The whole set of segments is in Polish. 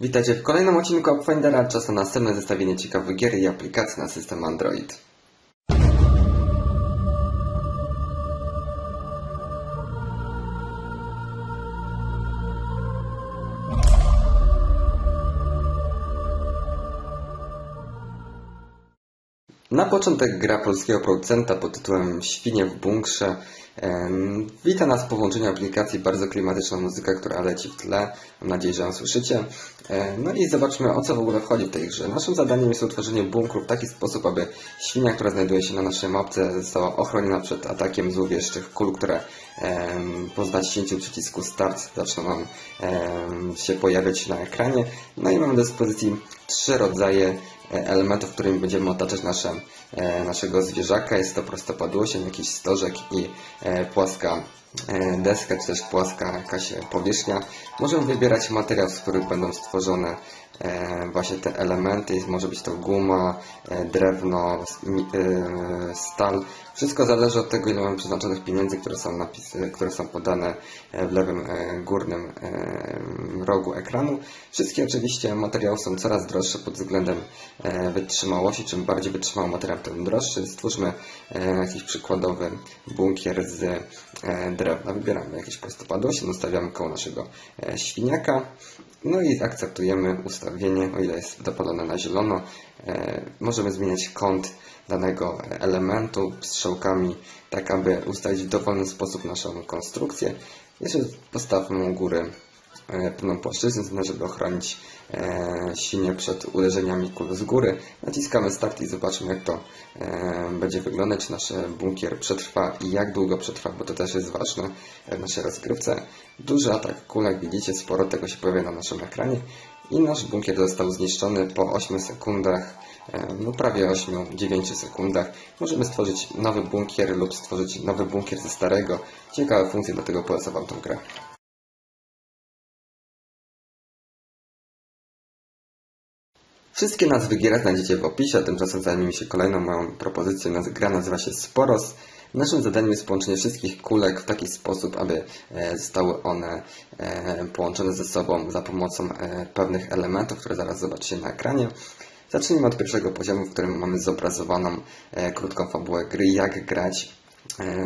Witajcie w kolejnym odcinku Upfindera. Czas na następne zestawienie ciekawych gier i aplikacji na system Android. Na początek gra polskiego producenta pod tytułem Świnie w bunkrze. Wita nas po włączeniu aplikacji bardzo klimatyczna muzyka, która leci w tle. Mam nadzieję, że ją słyszycie. No i zobaczmy o co w ogóle wchodzi w tej grze. Naszym zadaniem jest utworzenie bunkru w taki sposób, aby świnia, która znajduje się na naszej mapce została ochroniona przed atakiem złowieszczych kul, które po naciśnięciu przycisku start zaczną nam się pojawiać na ekranie. No i mamy do dyspozycji trzy rodzaje elementów, którymi będziemy otaczać nasze, e, naszego zwierzaka. Jest to prostopadłosień, jakiś stożek i e, płaska e, deska, czy też płaska jakaś e, powierzchnia. Możemy wybierać materiał, z których będą stworzone e, właśnie te elementy. Może być to guma, e, drewno, e, stal. Wszystko zależy od tego, ile mamy przeznaczonych pieniędzy, które są, napisy, które są podane e, w lewym e, górnym e, rogu ekranu. Wszystkie oczywiście materiały są coraz droższe pod względem wytrzymałości. Czym bardziej wytrzymały materiał, tym droższy. Stwórzmy jakiś przykładowy bunkier z drewna. Wybieramy jakieś prostopadłości, ustawiamy koło naszego świniaka. No i akceptujemy ustawienie, o ile jest dopalone na zielono. Możemy zmieniać kąt danego elementu strzałkami, tak aby ustalić w dowolny sposób naszą konstrukcję. Jeszcze postawmy u góry e, pewną płaszczyznę, żeby ochronić e, świnię przed uderzeniami kul z góry. Naciskamy start i zobaczmy jak to e, będzie wyglądać, czy nasz bunkier przetrwa i jak długo przetrwa, bo to też jest ważne w naszej rozgrywce. Duży atak kulek, widzicie, sporo tego się pojawia na naszym ekranie i nasz bunkier został zniszczony po 8 sekundach, e, no prawie 8-9 sekundach. Możemy stworzyć nowy bunkier lub stworzyć nowy bunkier ze starego. Ciekawe funkcje, dlatego polecam Wam tą grę. Wszystkie nazwy gier znajdziecie w opisie, tymczasem zajmijmy się kolejną moją propozycją. Gra nazywa się Sporos. Naszym zadaniem jest połączenie wszystkich kulek w taki sposób, aby e, zostały one e, połączone ze sobą za pomocą e, pewnych elementów, które zaraz zobaczycie na ekranie. Zacznijmy od pierwszego poziomu, w którym mamy zobrazowaną krótką fabułę gry, jak grać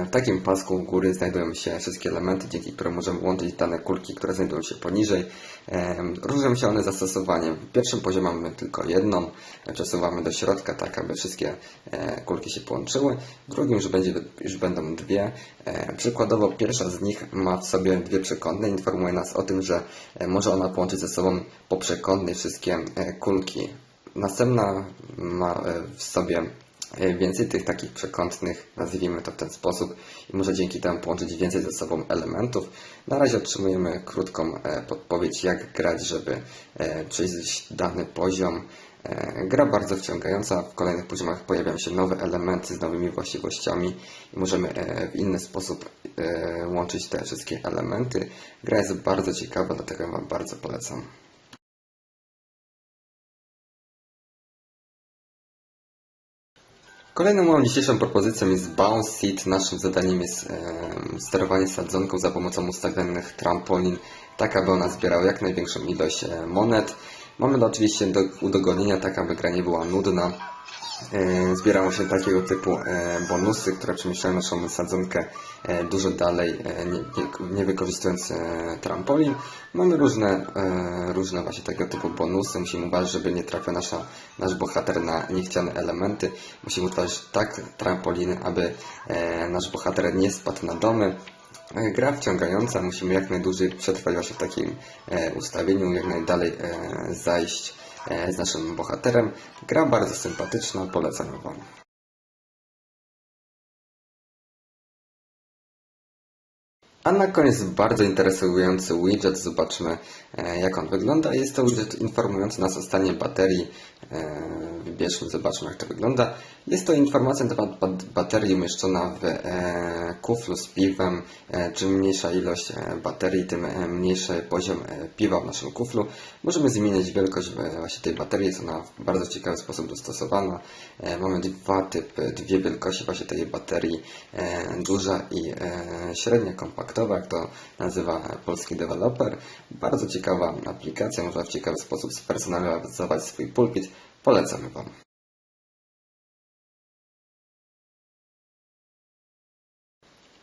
W takim pasku u góry znajdują się wszystkie elementy, dzięki którym możemy łączyć dane kulki, które znajdują się poniżej. E, Różnią się one zastosowaniem. W pierwszym poziomie mamy tylko jedną, przesuwamy do środka, tak aby wszystkie e, kulki się połączyły. W drugim już, będzie, już będą dwie. E, Przykładowo pierwsza z nich ma w sobie dwie przekątne, informuje nas o tym, że e, może ona połączyć ze sobą poprzekątnej wszystkie e, kulki. Następna ma e, w sobie e, więcej tych takich przekątnych, nazwijmy to w ten sposób, i może dzięki temu połączyć więcej ze sobą elementów. Na razie otrzymujemy krótką e, podpowiedź, jak grać, żeby e, przejść dany poziom. E, Gra bardzo wciągająca, w kolejnych poziomach pojawiają się nowe elementy z nowymi właściwościami i możemy e, w inny sposób e, łączyć te wszystkie elementy. Gra jest bardzo ciekawa, dlatego Wam bardzo polecam. Kolejną moją dzisiejszą propozycją jest Bounce Seat. Naszym zadaniem jest e, sterowanie sadzonką za pomocą ustawionych trampolin, tak aby ona zbierała jak największą ilość e, monet. Mamy oczywiście do udogodnienia, tak aby gra nie była nudna. E, Zbierają się takiego typu e, bonusy, które przemieszczają naszą sadzonkę e, dużo dalej, nie, nie, wykorzystując trampolin. Mamy różne, różne właśnie tego typu bonusy. Musimy uważać, żeby nie trafiał nasza, nasz bohater na niechciane elementy. Musimy utworzyć tak trampoliny, aby nasz bohater nie spadł na domy. E, Gra wciągająca, musimy jak najdłużej przetrwać właśnie w takim e, ustawieniu, jak najdalej e, zajść e, z naszym bohaterem. Gra bardzo sympatyczna, polecam Wam. A na koniec bardzo interesujący widget. Zobaczmy e, jak on wygląda. Jest to widget informujący nas o stanie baterii. E, Wybierzmy, zobaczmy jak to wygląda. Jest to informacja na temat bat- baterii umieszczona w e, kuflu z piwem. Czym mniejsza ilość baterii, tym mniejszy poziom piwa w naszym kuflu. Możemy zmieniać wielkość właśnie tej baterii. Jest ona w bardzo ciekawy sposób dostosowana. Mamy dwa typy, dwie wielkości właśnie tej baterii. Duża i średnia kompaktowa. Minecraftowa, jak to nazywa polski deweloper. Bardzo ciekawa aplikacja, można w ciekawy sposób spersonalizować swój pulpit. Polecamy Wam.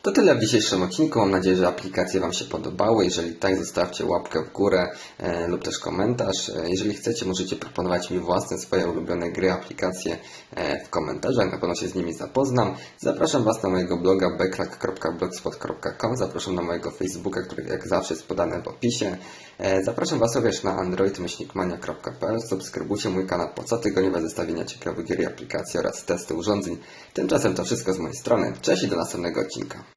To tyle w dzisiejszym odcinku. Mam nadzieję, że aplikacje Wam się podobały. Jeżeli tak, zostawcie łapkę w górę e, lub też komentarz. E, jeżeli chcecie, możecie proponować mi własne swoje ulubione gry, aplikacje e, w komentarzach. Na pewno się z nimi zapoznam. Zapraszam Was na mojego bloga backlack.blogspot.com. Zapraszam na mojego Facebooka, który jak zawsze jest podany w opisie. E, zapraszam Was również na android-mania.pl. Subskrybujcie mój kanał po cotygodniowe zestawienia ciekawych gier i aplikacji oraz testy urządzeń. Tymczasem to wszystko z mojej strony. Cześć i do następnego odcinka.